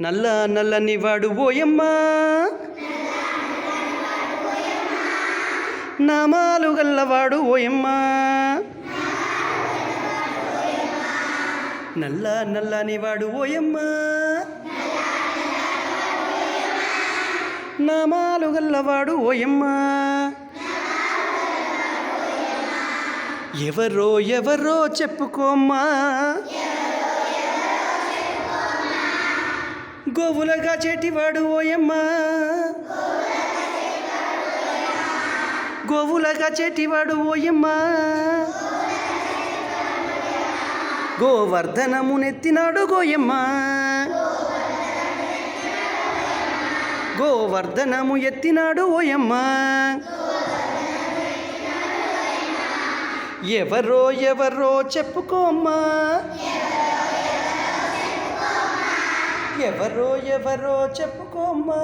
నల్ల నల్లని వాడు ఓయమ్మా. నామాలు గల్లవాడు ఓయమ్మా. నల్ల నల్లని వాడు ఓయమ్మా. నామాలు గల్లవాడు ఓయమ్మా. ఎవరో ఎవరో చెప్పుకోమ్మా. గోవులగా చేటివాడు ఓయమ్మా. గోవులగా చేటివాడు ఓయమ్మా. గోవర్ధనము నెత్తినాడు గోయమ్మా. గోవర్ధనము ఎత్తినాడు ఓయమ్మా. ఎవరో ఎవరో చెప్పుకోమ్మా. ఎవరో ఎవరో చెప్పుకోమ్మా.